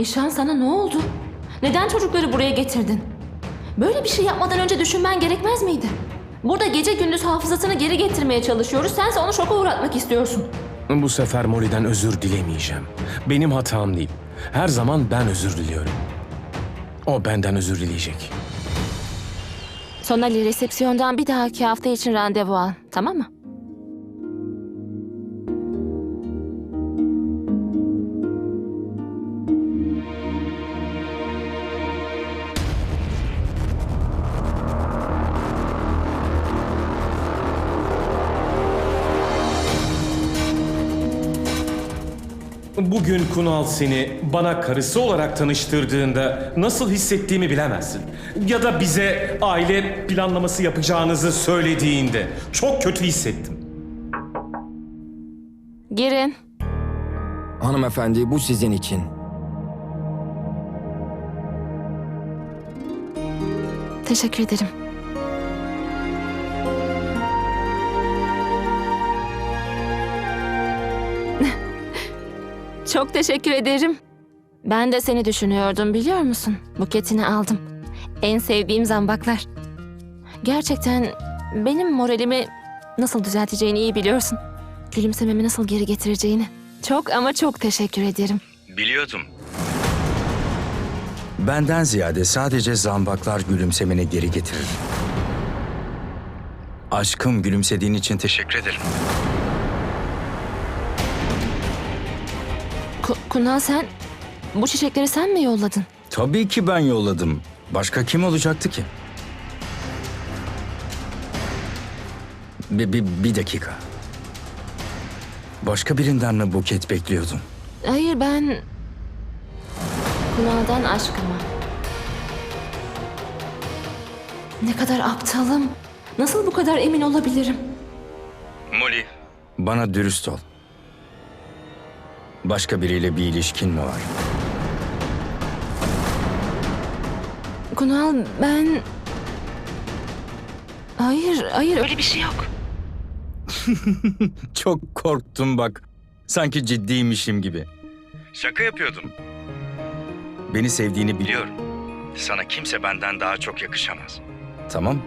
İşan sana ne oldu? Neden çocukları buraya getirdin? Böyle bir şey yapmadan önce düşünmen gerekmez miydi? Burada gece gündüz hafızasını geri getirmeye çalışıyoruz. Sense onu şoka uğratmak istiyorsun. Bu sefer Molly'den özür dilemeyeceğim. Benim hatam değil. Her zaman ben özür diliyorum. O benden özür dileyecek. Sonali resepsiyondan bir dahaki hafta için randevu al. Tamam mı? Bugün Kunal seni bana karısı olarak tanıştırdığında nasıl hissettiğimi bilemezsin. Ya da bize aile planlaması yapacağınızı söylediğinde çok kötü hissettim. Girin. Hanımefendi bu sizin için. Teşekkür ederim. Çok teşekkür ederim. Ben de seni düşünüyordum biliyor musun? Buketini aldım. En sevdiğim zambaklar. Gerçekten benim moralimi nasıl düzelteceğini iyi biliyorsun. Gülümsememi nasıl geri getireceğini. Çok ama çok teşekkür ederim. Biliyordum. Benden ziyade sadece zambaklar gülümsemeni geri getirir. Aşkım gülümsediğin için teşekkür ederim. Ku- Kunal sen bu çiçekleri sen mi yolladın? Tabii ki ben yolladım. Başka kim olacaktı ki? Bir, bir, bir dakika. Başka birinden mi buket bekliyordun? Hayır ben... Kunal'dan aşkıma. Ne kadar aptalım. Nasıl bu kadar emin olabilirim? Molly. Bana dürüst ol. Başka biriyle bir ilişkin mi var? Kunal ben... Hayır, hayır öyle bir şey yok. Çok korktum bak. Sanki ciddiymişim gibi. Şaka yapıyordum. Beni sevdiğini biliyorum. Sana kimse benden daha çok yakışamaz. Tamam.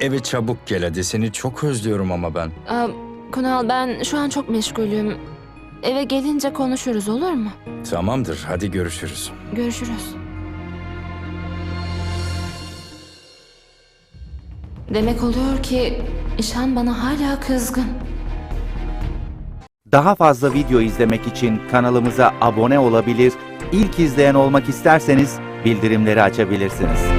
Eve çabuk gel hadi. Seni çok özlüyorum ama ben. Aa, Kunal ben şu an çok meşgulüm. Eve gelince konuşuruz olur mu? Tamamdır. Hadi görüşürüz. Görüşürüz. Demek oluyor ki İşan bana hala kızgın. Daha fazla video izlemek için kanalımıza abone olabilir, ilk izleyen olmak isterseniz bildirimleri açabilirsiniz.